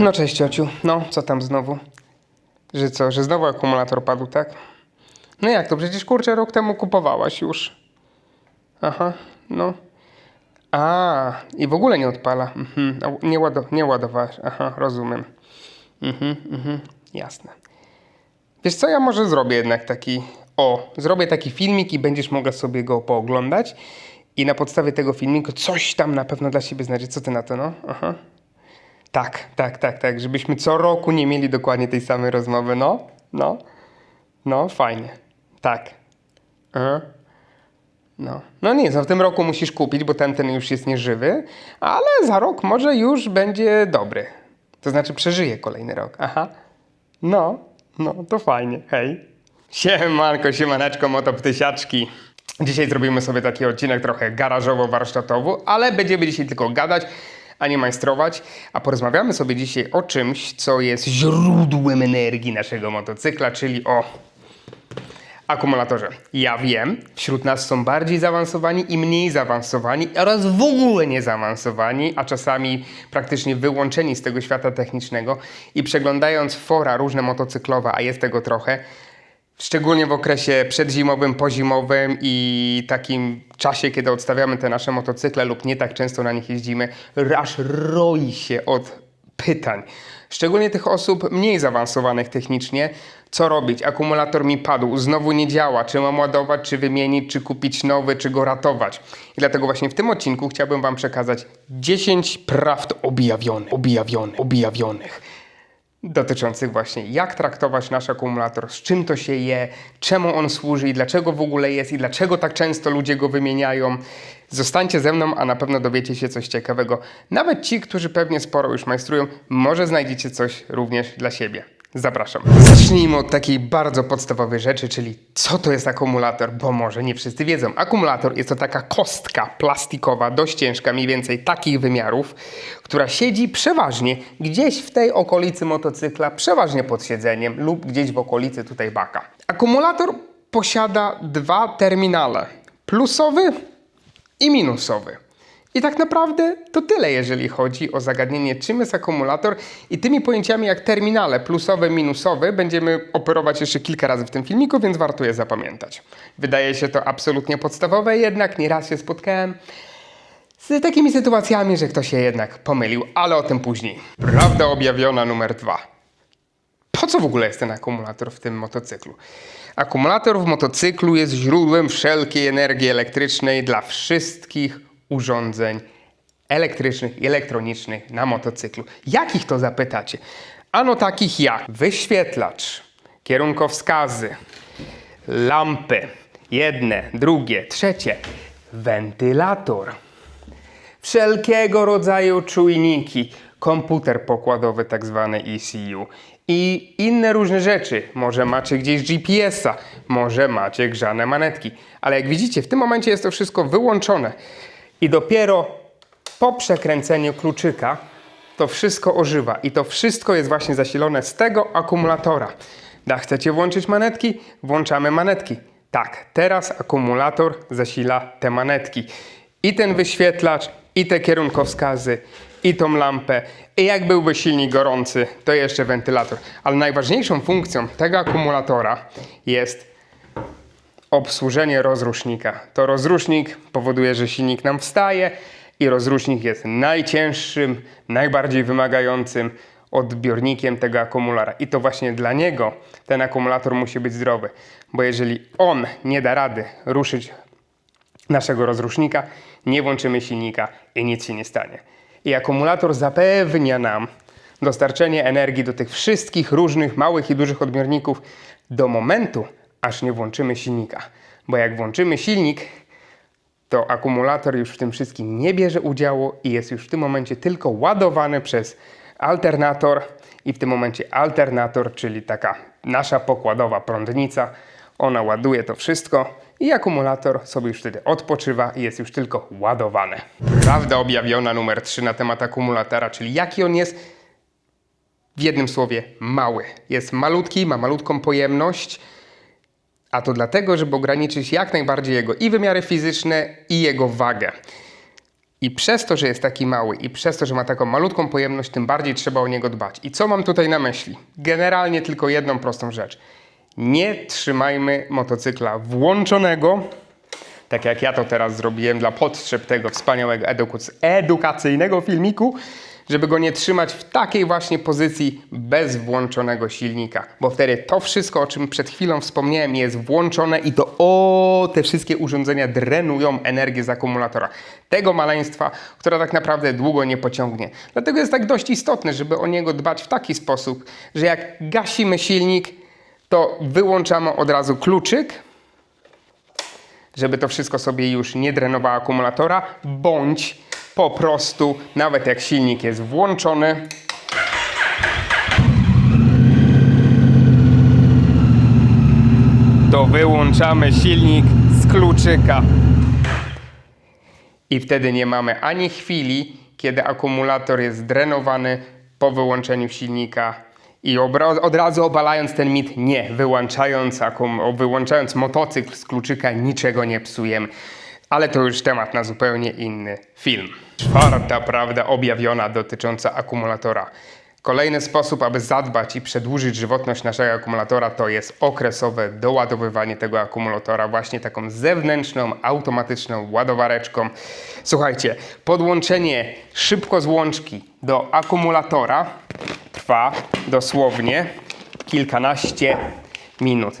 No cześć ciociu. No, co tam znowu? Że co, że znowu akumulator padł, tak? No jak to? Przecież kurczę rok temu kupowałaś już. Aha, no. A, i w ogóle nie odpala. Mhm. Nie, łado, nie ładowałaś. Aha, rozumiem. Mhm, mhm, jasne. Wiesz co, ja może zrobię jednak taki... O, zrobię taki filmik i będziesz mogła sobie go pooglądać. I na podstawie tego filmiku coś tam na pewno dla siebie znajdzie. Co ty na to, no? Aha. Tak, tak, tak, tak. Żebyśmy co roku nie mieli dokładnie tej samej rozmowy. No, no, no, fajnie. Tak. Aha. No. no nie, no w tym roku musisz kupić, bo ten, ten już jest nieżywy, ale za rok może już będzie dobry. To znaczy przeżyje kolejny rok. Aha. No, no, to fajnie. Hej. Siemanko, siemaneczko, motoptysiaczki. Dzisiaj zrobimy sobie taki odcinek trochę garażowo-warsztatowo, ale będziemy dzisiaj tylko gadać, a nie majstrować, a porozmawiamy sobie dzisiaj o czymś, co jest źródłem energii naszego motocykla, czyli o akumulatorze. Ja wiem, wśród nas są bardziej zaawansowani i mniej zaawansowani oraz w ogóle nie zaawansowani, a czasami praktycznie wyłączeni z tego świata technicznego i przeglądając fora różne motocyklowe, a jest tego trochę, Szczególnie w okresie przedzimowym, pozimowym i takim czasie, kiedy odstawiamy te nasze motocykle lub nie tak często na nich jeździmy, aż roi się od pytań. Szczególnie tych osób mniej zaawansowanych technicznie. Co robić? Akumulator mi padł, znowu nie działa. Czy mam ładować, czy wymienić, czy kupić nowy, czy go ratować? I dlatego właśnie w tym odcinku chciałbym Wam przekazać 10 prawd objawionych, objawionych, objawionych dotyczących właśnie jak traktować nasz akumulator, z czym to się je, czemu on służy i dlaczego w ogóle jest i dlaczego tak często ludzie go wymieniają. Zostańcie ze mną, a na pewno dowiecie się coś ciekawego. Nawet ci, którzy pewnie sporo już majstrują, może znajdziecie coś również dla siebie. Zapraszam. Zacznijmy od takiej bardzo podstawowej rzeczy, czyli co to jest akumulator, bo może nie wszyscy wiedzą. Akumulator jest to taka kostka plastikowa, dość ciężka, mniej więcej takich wymiarów, która siedzi przeważnie gdzieś w tej okolicy motocykla, przeważnie pod siedzeniem lub gdzieś w okolicy tutaj baka. Akumulator posiada dwa terminale, plusowy i minusowy. I tak naprawdę to tyle, jeżeli chodzi o zagadnienie, czym jest akumulator. I tymi pojęciami jak terminale plusowe, minusowe będziemy operować jeszcze kilka razy w tym filmiku, więc warto je zapamiętać. Wydaje się to absolutnie podstawowe, jednak nieraz się spotkałem z takimi sytuacjami, że ktoś się jednak pomylił, ale o tym później. Prawda objawiona numer dwa. Po co w ogóle jest ten akumulator w tym motocyklu? Akumulator w motocyklu jest źródłem wszelkiej energii elektrycznej dla wszystkich urządzeń elektrycznych i elektronicznych na motocyklu. Jakich to zapytacie? Ano takich jak wyświetlacz, kierunkowskazy, lampy, jedne, drugie, trzecie, wentylator, wszelkiego rodzaju czujniki, komputer pokładowy, tak zwany ECU i inne różne rzeczy. Może macie gdzieś GPS-a, może macie grzane manetki, ale jak widzicie, w tym momencie jest to wszystko wyłączone i dopiero po przekręceniu kluczyka to wszystko ożywa i to wszystko jest właśnie zasilone z tego akumulatora. Da, chcecie włączyć manetki? Włączamy manetki. Tak, teraz akumulator zasila te manetki. I ten wyświetlacz, i te kierunkowskazy, i tą lampę. I jak byłby silnik gorący, to jeszcze wentylator. Ale najważniejszą funkcją tego akumulatora jest obsłużenie rozrusznika. To rozrusznik powoduje, że silnik nam wstaje i rozrusznik jest najcięższym, najbardziej wymagającym odbiornikiem tego akumulatora. I to właśnie dla niego ten akumulator musi być zdrowy, bo jeżeli on nie da rady ruszyć naszego rozrusznika, nie włączymy silnika i nic się nie stanie. I akumulator zapewnia nam dostarczenie energii do tych wszystkich różnych małych i dużych odbiorników do momentu, aż nie włączymy silnika. Bo jak włączymy silnik, to akumulator już w tym wszystkim nie bierze udziału i jest już w tym momencie tylko ładowany przez alternator i w tym momencie alternator, czyli taka nasza pokładowa prądnica, ona ładuje to wszystko i akumulator sobie już wtedy odpoczywa i jest już tylko ładowany. Prawda objawiona numer 3 na temat akumulatora, czyli jaki on jest w jednym słowie mały. Jest malutki, ma malutką pojemność, a to dlatego, żeby ograniczyć jak najbardziej jego i wymiary fizyczne, i jego wagę. I przez to, że jest taki mały i przez to, że ma taką malutką pojemność, tym bardziej trzeba o niego dbać. I co mam tutaj na myśli? Generalnie tylko jedną prostą rzecz. Nie trzymajmy motocykla włączonego, tak jak ja to teraz zrobiłem dla potrzeb tego wspaniałego edukac- edukacyjnego filmiku, żeby go nie trzymać w takiej właśnie pozycji bez włączonego silnika, bo wtedy to wszystko, o czym przed chwilą wspomniałem, jest włączone i to o te wszystkie urządzenia drenują energię z akumulatora. Tego maleństwa, która tak naprawdę długo nie pociągnie. Dlatego jest tak dość istotne, żeby o niego dbać w taki sposób, że jak gasimy silnik, to wyłączamy od razu kluczyk, żeby to wszystko sobie już nie drenowało akumulatora, bądź po prostu, nawet jak silnik jest włączony, to wyłączamy silnik z kluczyka. I wtedy nie mamy ani chwili, kiedy akumulator jest drenowany po wyłączeniu silnika. I od razu obalając ten mit, nie, wyłączając, wyłączając motocykl z kluczyka, niczego nie psujemy. Ale to już temat na zupełnie inny film. Czwarta prawda objawiona dotycząca akumulatora. Kolejny sposób, aby zadbać i przedłużyć żywotność naszego akumulatora, to jest okresowe doładowywanie tego akumulatora właśnie taką zewnętrzną, automatyczną ładowareczką. Słuchajcie, podłączenie szybko złączki do akumulatora trwa dosłownie kilkanaście minut.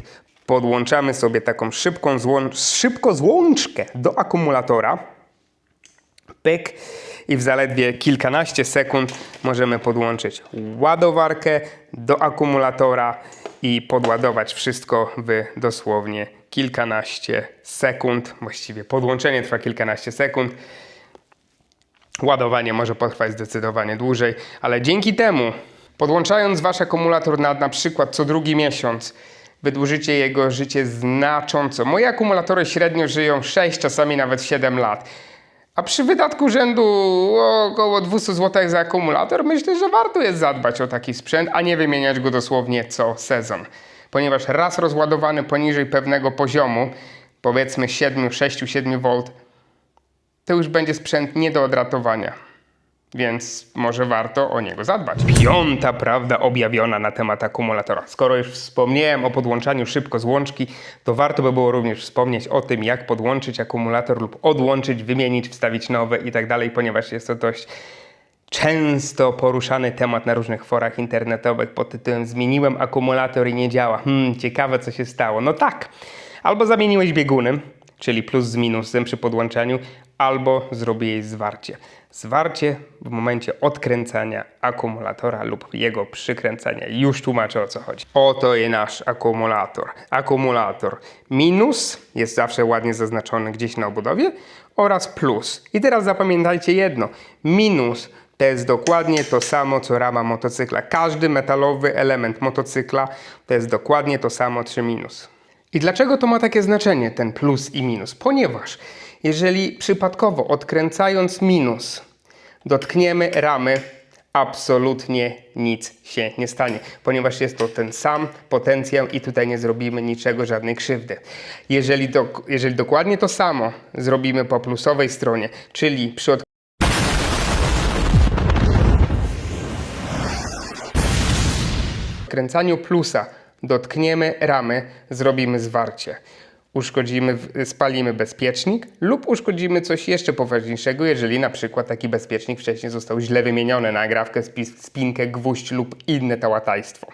Podłączamy sobie taką szybką złącz, szybko złączkę do akumulatora pyk i w zaledwie kilkanaście sekund możemy podłączyć ładowarkę do akumulatora i podładować wszystko w dosłownie kilkanaście sekund. Właściwie podłączenie trwa kilkanaście sekund. Ładowanie może potrwać zdecydowanie dłużej, ale dzięki temu, podłączając wasz akumulator na na przykład co drugi miesiąc, wydłużycie jego życie znacząco. Moje akumulatory średnio żyją 6, czasami nawet 7 lat. A przy wydatku rzędu około 200 zł za akumulator, myślę, że warto jest zadbać o taki sprzęt, a nie wymieniać go dosłownie co sezon. Ponieważ raz rozładowany poniżej pewnego poziomu, powiedzmy 7, 6, 7 V, to już będzie sprzęt nie do odratowania. Więc może warto o niego zadbać. Piąta prawda objawiona na temat akumulatora. Skoro już wspomniałem o podłączaniu szybko złączki, to warto by było również wspomnieć o tym, jak podłączyć akumulator lub odłączyć, wymienić, wstawić nowe i tak ponieważ jest to dość często poruszany temat na różnych forach internetowych pod tytułem Zmieniłem akumulator i nie działa. Hmm, ciekawe co się stało. No tak, albo zamieniłeś biegunem, czyli plus z minusem przy podłączaniu, albo zrobiłeś zwarcie. Zwarcie w momencie odkręcania akumulatora lub jego przykręcania. Już tłumaczę o co chodzi. Oto jest nasz akumulator. Akumulator minus jest zawsze ładnie zaznaczony gdzieś na obudowie oraz plus. I teraz zapamiętajcie jedno. Minus to jest dokładnie to samo, co rama motocykla. Każdy metalowy element motocykla to jest dokładnie to samo, czy minus. I dlaczego to ma takie znaczenie, ten plus i minus? Ponieważ jeżeli przypadkowo odkręcając minus dotkniemy ramy, absolutnie nic się nie stanie, ponieważ jest to ten sam potencjał i tutaj nie zrobimy niczego, żadnej krzywdy. Jeżeli, do, jeżeli dokładnie to samo zrobimy po plusowej stronie, czyli przy od kręcaniu plusa dotkniemy ramy, zrobimy zwarcie. Uszkodzimy, spalimy bezpiecznik lub uszkodzimy coś jeszcze poważniejszego, jeżeli na przykład taki bezpiecznik wcześniej został źle wymieniony na agrawkę, spis- spinkę, gwóźdź lub inne tałatajstwo.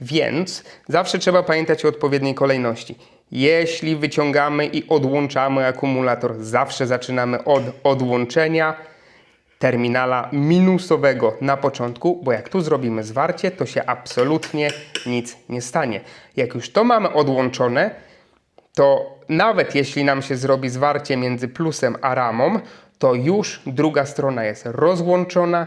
Więc zawsze trzeba pamiętać o odpowiedniej kolejności. Jeśli wyciągamy i odłączamy akumulator, zawsze zaczynamy od odłączenia terminala minusowego na początku, bo jak tu zrobimy zwarcie, to się absolutnie nic nie stanie. Jak już to mamy odłączone, to nawet jeśli nam się zrobi zwarcie między plusem a ramą, to już druga strona jest rozłączona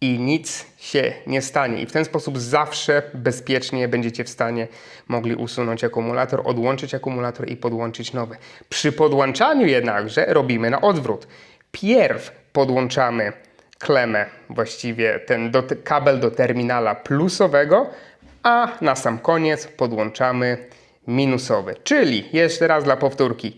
i nic się nie stanie. I w ten sposób zawsze bezpiecznie będziecie w stanie mogli usunąć akumulator, odłączyć akumulator i podłączyć nowy. Przy podłączaniu jednakże robimy na odwrót. Pierw podłączamy klemę, właściwie ten do, kabel do terminala plusowego, a na sam koniec podłączamy minusowy. Czyli, jeszcze raz dla powtórki,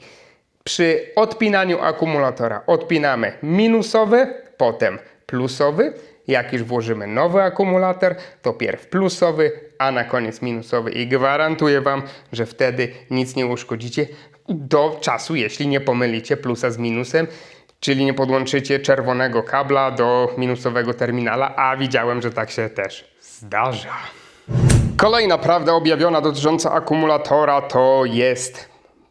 Przy odpinaniu akumulatora odpinamy minusowy, potem plusowy. Jak już włożymy nowy akumulator, to pierw plusowy, a na koniec minusowy i gwarantuję Wam, że wtedy nic nie uszkodzicie do czasu, jeśli nie pomylicie plusa z minusem, czyli nie podłączycie czerwonego kabla do minusowego terminala, a widziałem, że tak się też zdarza. Kolejna prawda objawiona dotycząca akumulatora to jest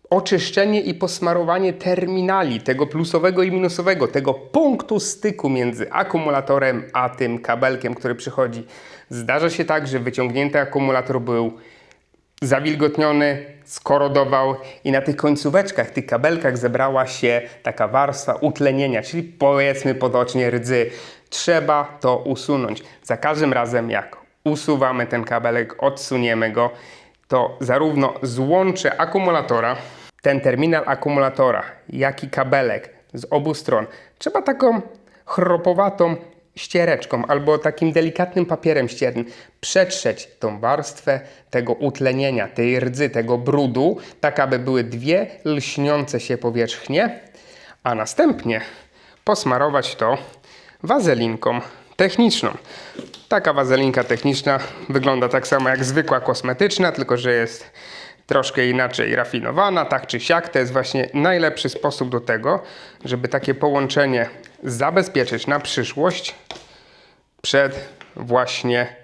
oczyszczenie i posmarowanie terminali, tego plusowego i minusowego, tego punktu styku między akumulatorem a tym kabelkiem, który przychodzi. Zdarza się tak, że wyciągnięty akumulator był zawilgotniony, skorodował i na tych końcóweczkach, tych kabelkach zebrała się taka warstwa utlenienia, czyli powiedzmy potocznie rdzy. Trzeba to usunąć. Za każdym razem jak usuwamy ten kabelek, odsuniemy go, to zarówno złącze akumulatora, ten terminal akumulatora, jak i kabelek z obu stron. Trzeba taką chropowatą ściereczką albo takim delikatnym papierem ściernym przetrzeć tą warstwę tego utlenienia, tej rdzy, tego brudu, tak aby były dwie lśniące się powierzchnie, a następnie posmarować to wazelinką techniczną. Taka wazelinka techniczna wygląda tak samo jak zwykła kosmetyczna, tylko że jest troszkę inaczej rafinowana, tak czy siak. To jest właśnie najlepszy sposób do tego, żeby takie połączenie zabezpieczyć na przyszłość przed właśnie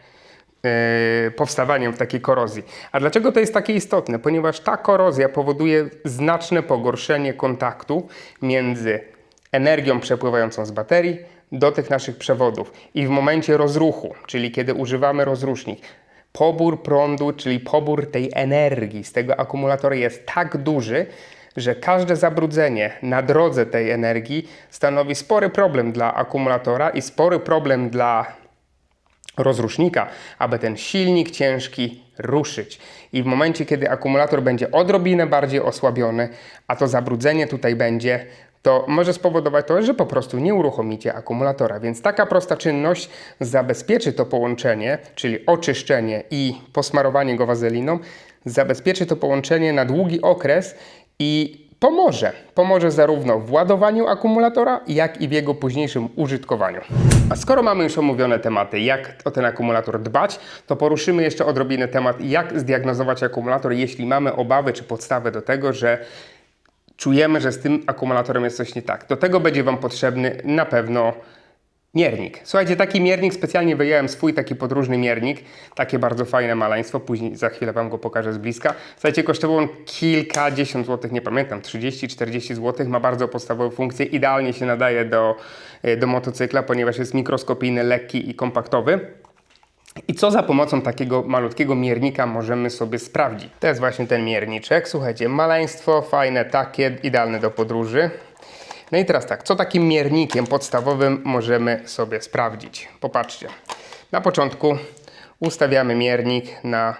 yy, powstawaniem takiej korozji. A dlaczego to jest takie istotne? Ponieważ ta korozja powoduje znaczne pogorszenie kontaktu między energią przepływającą z baterii do tych naszych przewodów. I w momencie rozruchu, czyli kiedy używamy rozrusznik, pobór prądu, czyli pobór tej energii z tego akumulatora jest tak duży, że każde zabrudzenie na drodze tej energii stanowi spory problem dla akumulatora i spory problem dla rozrusznika, aby ten silnik ciężki ruszyć. I w momencie, kiedy akumulator będzie odrobinę bardziej osłabiony, a to zabrudzenie tutaj będzie, to może spowodować to, że po prostu nie uruchomicie akumulatora. Więc taka prosta czynność zabezpieczy to połączenie, czyli oczyszczenie i posmarowanie go wazeliną, zabezpieczy to połączenie na długi okres i pomoże. Pomoże zarówno w ładowaniu akumulatora, jak i w jego późniejszym użytkowaniu. A skoro mamy już omówione tematy, jak o ten akumulator dbać, to poruszymy jeszcze odrobinę temat, jak zdiagnozować akumulator, jeśli mamy obawy czy podstawę do tego, że czujemy, że z tym akumulatorem jest coś nie tak. Do tego będzie Wam potrzebny na pewno miernik. Słuchajcie, taki miernik, specjalnie wyjąłem swój taki podróżny miernik, takie bardzo fajne maleństwo, później za chwilę Wam go pokażę z bliska. Słuchajcie, kosztował on kilkadziesiąt złotych, nie pamiętam, 30-40 złotych, ma bardzo podstawowe funkcje, idealnie się nadaje do, e, do motocykla, ponieważ jest mikroskopijny, lekki i kompaktowy. I co za pomocą takiego malutkiego miernika możemy sobie sprawdzić? To jest właśnie ten mierniczek. Słuchajcie, maleństwo fajne, takie, idealne do podróży. No i teraz tak, co takim miernikiem podstawowym możemy sobie sprawdzić? Popatrzcie. Na początku ustawiamy miernik na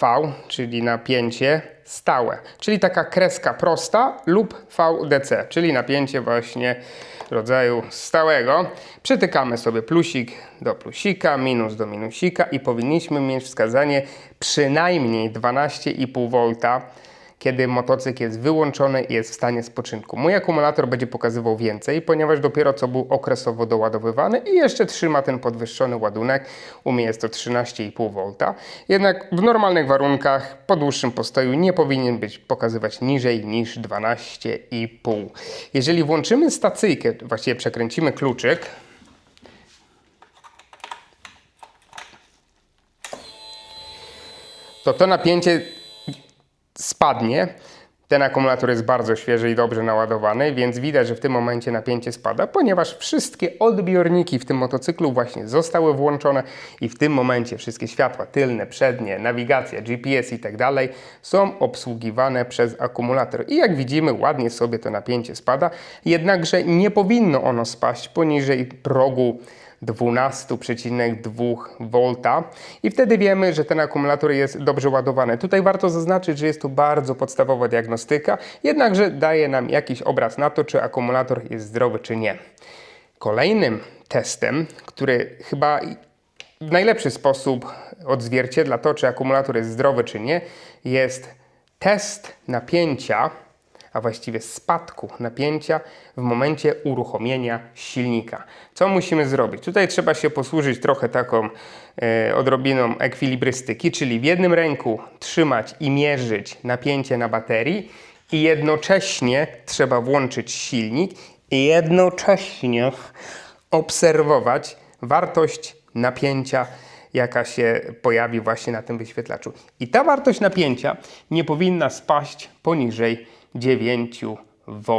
V, czyli napięcie stałe, czyli taka kreska prosta lub VDC, czyli napięcie właśnie rodzaju stałego. Przytykamy sobie plusik do plusika, minus do minusika i powinniśmy mieć wskazanie przynajmniej 12,5 V kiedy motocykl jest wyłączony i jest w stanie spoczynku. Mój akumulator będzie pokazywał więcej, ponieważ dopiero co był okresowo doładowywany i jeszcze trzyma ten podwyższony ładunek. U mnie jest to 13,5 V. Jednak w normalnych warunkach po dłuższym postoju nie powinien być pokazywać niżej niż 12,5. Jeżeli włączymy stacyjkę, właściwie przekręcimy kluczyk, to to napięcie spadnie. Ten akumulator jest bardzo świeży i dobrze naładowany, więc widać, że w tym momencie napięcie spada, ponieważ wszystkie odbiorniki w tym motocyklu właśnie zostały włączone i w tym momencie wszystkie światła tylne, przednie, nawigacja, GPS i tak dalej są obsługiwane przez akumulator. I jak widzimy, ładnie sobie to napięcie spada, jednakże nie powinno ono spaść poniżej progu 12,2 V i wtedy wiemy, że ten akumulator jest dobrze ładowany. Tutaj warto zaznaczyć, że jest to bardzo podstawowa diagnostyka, jednakże daje nam jakiś obraz na to, czy akumulator jest zdrowy, czy nie. Kolejnym testem, który chyba w najlepszy sposób odzwierciedla to, czy akumulator jest zdrowy, czy nie, jest test napięcia a właściwie spadku napięcia w momencie uruchomienia silnika. Co musimy zrobić? Tutaj trzeba się posłużyć trochę taką e, odrobiną ekwilibrystyki, czyli w jednym ręku trzymać i mierzyć napięcie na baterii i jednocześnie trzeba włączyć silnik i jednocześnie obserwować wartość napięcia, jaka się pojawi właśnie na tym wyświetlaczu. I ta wartość napięcia nie powinna spaść poniżej 9 V.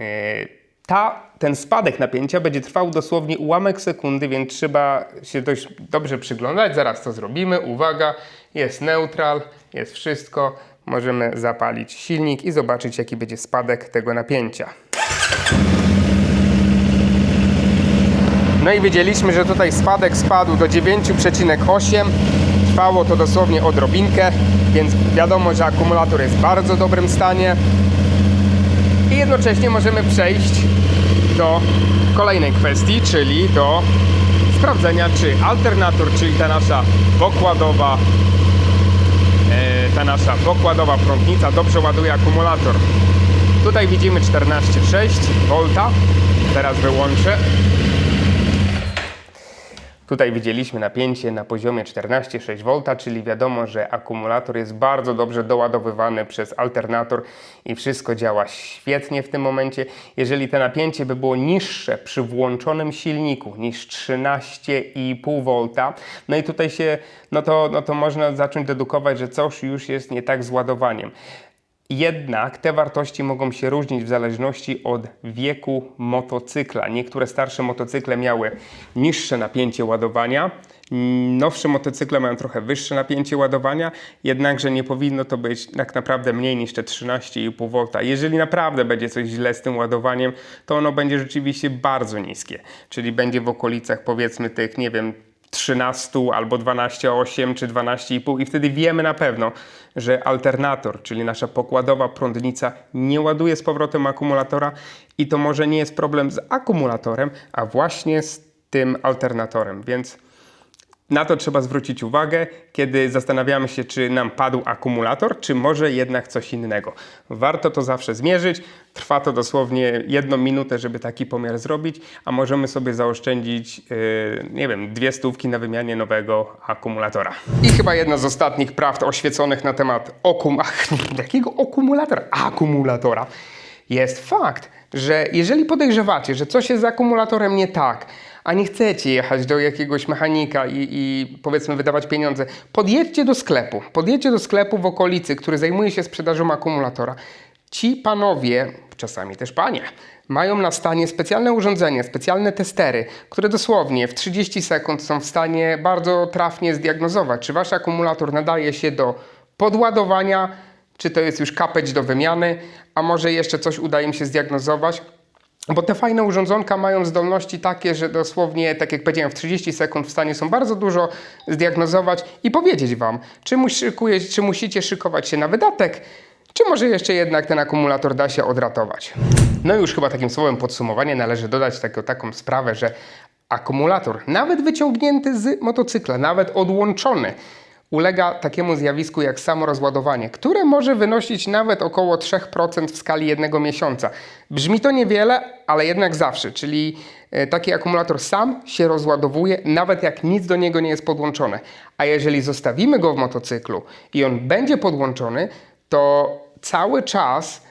E, Ta, ten spadek napięcia będzie trwał dosłownie ułamek sekundy, więc trzeba się dość dobrze przyglądać. Zaraz to zrobimy. Uwaga, jest neutral, jest wszystko. Możemy zapalić silnik i zobaczyć, jaki będzie spadek tego napięcia. No i wiedzieliśmy, że tutaj spadek spadł do 9,8. Trwało to dosłownie odrobinkę, więc wiadomo, że akumulator jest w bardzo dobrym stanie. I jednocześnie możemy przejść do kolejnej kwestii, czyli do sprawdzenia, czy alternator, czyli ta nasza pokładowa, e, ta nasza pokładowa prądnica dobrze ładuje akumulator. Tutaj widzimy 14,6 V. Teraz wyłączę. Tutaj widzieliśmy napięcie na poziomie 14,6 V, czyli wiadomo, że akumulator jest bardzo dobrze doładowywany przez alternator i wszystko działa świetnie w tym momencie. Jeżeli to napięcie by było niższe przy włączonym silniku niż 13,5 V, no i tutaj się, no to, no to można zacząć dedukować, że coś już jest nie tak z ładowaniem. Jednak te wartości mogą się różnić w zależności od wieku motocykla. Niektóre starsze motocykle miały niższe napięcie ładowania, nowsze motocykle mają trochę wyższe napięcie ładowania, jednakże nie powinno to być tak naprawdę mniej niż te 13,5 V. Jeżeli naprawdę będzie coś źle z tym ładowaniem, to ono będzie rzeczywiście bardzo niskie, czyli będzie w okolicach powiedzmy tych, nie wiem, 13 albo 12,8 czy 12,5 i wtedy wiemy na pewno, że alternator, czyli nasza pokładowa prądnica nie ładuje z powrotem akumulatora i to może nie jest problem z akumulatorem, a właśnie z tym alternatorem, więc na to trzeba zwrócić uwagę, kiedy zastanawiamy się, czy nam padł akumulator, czy może jednak coś innego. Warto to zawsze zmierzyć. Trwa to dosłownie jedną minutę, żeby taki pomiar zrobić, a możemy sobie zaoszczędzić, yy, nie wiem, dwie stówki na wymianie nowego akumulatora. I chyba jedna z ostatnich prawd oświeconych na temat okum... Ach, jakiego akumulatora? Akumulatora. Jest fakt, że jeżeli podejrzewacie, że coś jest z akumulatorem nie tak, a nie chcecie jechać do jakiegoś mechanika i, i powiedzmy wydawać pieniądze, podjedźcie do sklepu. Podjedźcie do sklepu w okolicy, który zajmuje się sprzedażą akumulatora. Ci panowie, czasami też panie, mają na stanie specjalne urządzenia, specjalne testery, które dosłownie w 30 sekund są w stanie bardzo trafnie zdiagnozować, czy wasz akumulator nadaje się do podładowania, czy to jest już kapeć do wymiany, a może jeszcze coś uda im się zdiagnozować. Bo te fajne urządzonka mają zdolności takie, że dosłownie, tak jak powiedziałem, w 30 sekund w stanie są bardzo dużo zdiagnozować i powiedzieć Wam, czy, muszykuje, czy musicie szykować się na wydatek, czy może jeszcze jednak ten akumulator da się odratować. No i już chyba takim słowem podsumowanie należy dodać taką, taką sprawę, że akumulator, nawet wyciągnięty z motocykla, nawet odłączony, ulega takiemu zjawisku jak samorozładowanie, które może wynosić nawet około 3% w skali jednego miesiąca. Brzmi to niewiele, ale jednak zawsze, czyli e, taki akumulator sam się rozładowuje, nawet jak nic do niego nie jest podłączone. A jeżeli zostawimy go w motocyklu i on będzie podłączony, to cały czas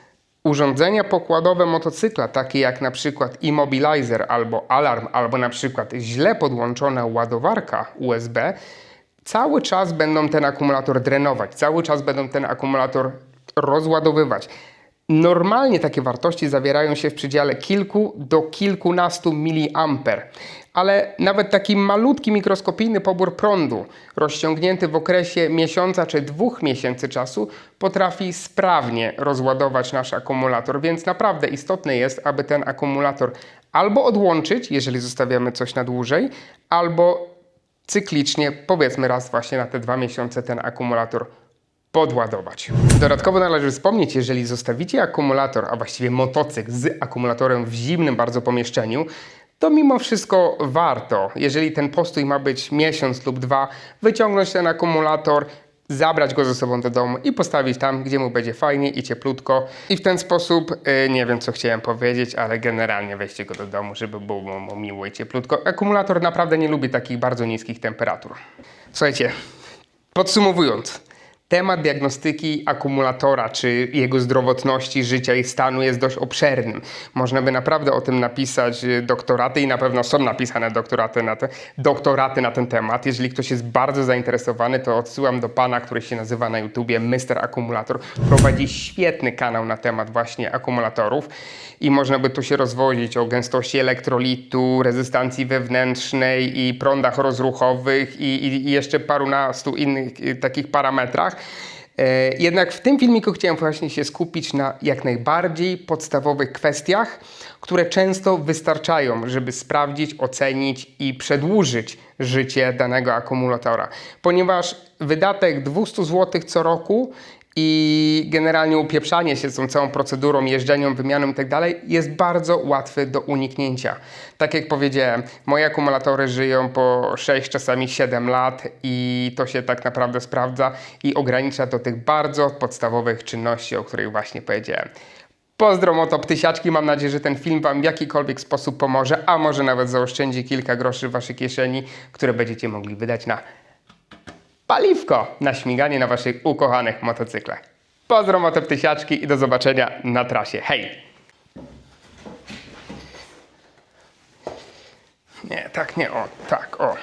urządzenia pokładowe motocykla, takie jak na przykład immobilizer albo alarm, albo na przykład źle podłączona ładowarka USB, cały czas będą ten akumulator drenować, cały czas będą ten akumulator rozładowywać. Normalnie takie wartości zawierają się w przedziale kilku do kilkunastu miliamper, ale nawet taki malutki mikroskopijny pobór prądu rozciągnięty w okresie miesiąca czy dwóch miesięcy czasu potrafi sprawnie rozładować nasz akumulator, więc naprawdę istotne jest, aby ten akumulator albo odłączyć, jeżeli zostawiamy coś na dłużej, albo cyklicznie, powiedzmy raz właśnie na te dwa miesiące ten akumulator podładować. Dodatkowo należy wspomnieć, jeżeli zostawicie akumulator, a właściwie motocykl z akumulatorem w zimnym bardzo pomieszczeniu, to mimo wszystko warto, jeżeli ten postój ma być miesiąc lub dwa, wyciągnąć ten akumulator, zabrać go ze sobą do domu i postawić tam, gdzie mu będzie fajnie i cieplutko. I w ten sposób, y, nie wiem co chciałem powiedzieć, ale generalnie weźcie go do domu, żeby było mu miło i cieplutko. Akumulator naprawdę nie lubi takich bardzo niskich temperatur. Słuchajcie, podsumowując. Temat diagnostyki akumulatora, czy jego zdrowotności, życia i stanu jest dość obszernym. Można by naprawdę o tym napisać y, doktoraty i na pewno są napisane doktoraty na, te, doktoraty na ten temat. Jeżeli ktoś jest bardzo zainteresowany, to odsyłam do pana, który się nazywa na YouTubie Mr. Akumulator. Prowadzi świetny kanał na temat właśnie akumulatorów i można by tu się rozwodzić o gęstości elektrolitu, rezystancji wewnętrznej i prądach rozruchowych i, i, jeszcze parunastu innych y, takich parametrach. E, Jednak w tym filmiku chciałem właśnie się skupić na jak najbardziej podstawowych kwestiach, które często wystarczają, żeby sprawdzić, ocenić i przedłużyć życie danego akumulatora. Ponieważ wydatek 200 zł co roku i generalnie upieprzanie się z tą całą procedurą, jeżdżeniem, wymianą i tak jest bardzo łatwy do uniknięcia. Tak jak powiedziałem, moje akumulatory żyją po 6, czasami 7 lat i to się tak naprawdę sprawdza i ogranicza do tych bardzo podstawowych czynności, o których właśnie powiedziałem. Pozdro moto ptysiaczki, mam nadzieję, że ten film Wam w jakikolwiek sposób pomoże, a może nawet zaoszczędzi kilka groszy w Waszej kieszeni, które będziecie mogli wydać na paliwko na śmiganie na Waszych ukochanych motocyklach. Pozdro moto ptysiaczki i do zobaczenia na trasie. Hej! Nie, tak nie, o, tak, o.